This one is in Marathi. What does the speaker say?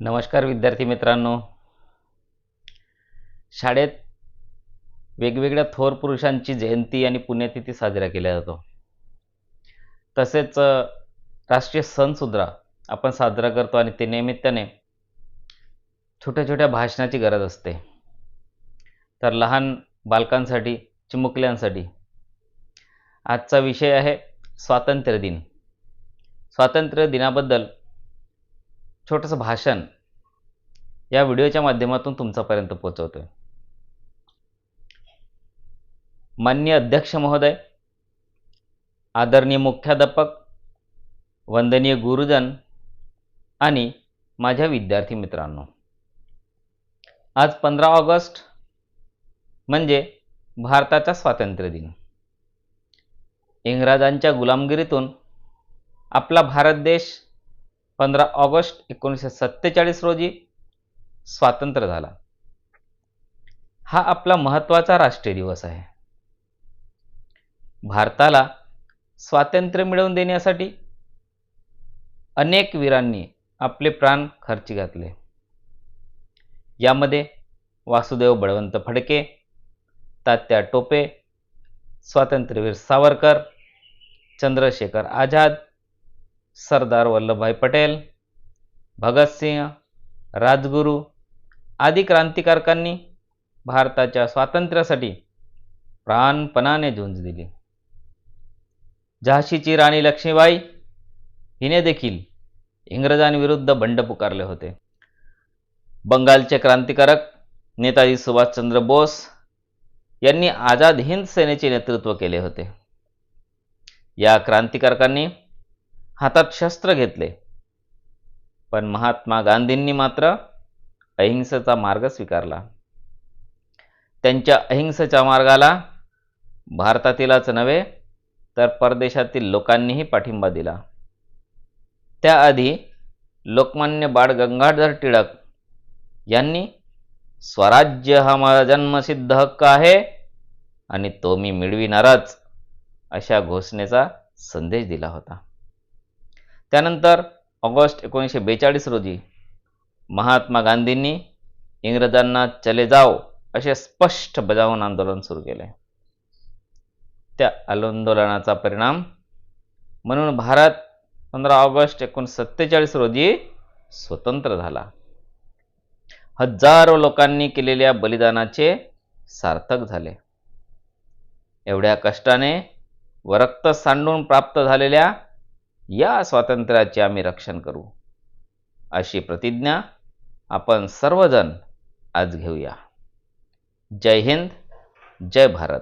नमस्कार विद्यार्थी मित्रांनो. शाळेत वेगवेगळ्या थोर पुरुषांची जयंती आणि पुण्यतिथी साजरा केल्या जातो. तसेच राष्ट्रीय सणसुद्धा आपण साजरा करतो आणि ते निमित्ताने छोट्या छोट्या भाषणाची गरज असते. तर लहान बालकांसाठी चिमुकल्यांसाठी आजचा विषय आहे स्वातंत्र्य दिन. स्वातंत्र्य दिनाबद्दल छोटंसं भाषण या व्हिडिओच्या माध्यमातून तुमच्यापर्यंत पोहोचवतो आहे मान्य अध्यक्ष महोदय आदरणीय मुख्याध्यापक वंदनीय गुरुजन आणि माझ्या विद्यार्थी मित्रांनो आज पंधरा ऑगस्ट म्हणजे भारताचा स्वातंत्र्य दिन. इंग्रजांच्या गुलामगिरीतून आपला भारत देश पंधरा ऑगस्ट एकोणीसशे सत्तेचाळीस रोजी स्वातंत्र्य झाला. हा आपला महत्त्वाचा राष्ट्रीय दिवस आहे. भारताला स्वातंत्र्य मिळवून देण्यासाठी अनेक वीरांनी आपले प्राण खर्ची घातले. यामध्ये वासुदेव बळवंत फडके तात्या टोपे स्वातंत्र्यवीर सावरकर चंद्रशेखर आझाद सरदार वल्लभभाई पटेल भगतसिंह राजगुरू आदी क्रांतिकारकांनी भारताच्या स्वातंत्र्यासाठी प्राणपणाने झुंज दिली. झाशीची राणी लक्ष्मीबाई हिने देखील इंग्रजांविरुद्ध बंड पुकारले होते. बंगालचे क्रांतिकारक नेताजी सुभाषचंद्र बोस यांनी आझाद हिंद सेनेचे नेतृत्व केले होते. या क्रांतिकारकांनी हातात शस्त्र घेतले. पण महात्मा गांधींनी मात्र अहिंसेचा मार्ग स्वीकारला. त्यांच्या अहिंसेच्या मार्गाला भारतातीलच नव्हे तर परदेशातील लोकांनीही पाठिंबा दिला. त्याआधी लोकमान्य बाळ गंगाधर टिळक यांनी स्वराज्य हा माझा जन्मसिद्ध हक्क आहे आणि तो मी मिळविणारच अशा घोषणेचा संदेश दिला होता. त्यानंतर ऑगस्ट एकोणीसशे बेचाळीस रोजी महात्मा गांधींनी इंग्रजांना चले जाओ असे स्पष्ट बजावून आंदोलन सुरू केले. त्या आंदोलनाचा परिणाम म्हणून भारत पंधरा ऑगस्ट एकोणीसशे सत्तेचाळीस रोजी स्वतंत्र झाला. हजारो लोकांनी केलेल्या बलिदानाचे सार्थक झाले. एवढ्या कष्टाने व रक्त सांडून प्राप्त झालेल्या या स्वातंत्र्याचे आम्ही रक्षण करू. अशी प्रतिज्ञा आपण सर्वजण आज घेऊया. जय हिंद जय भारत.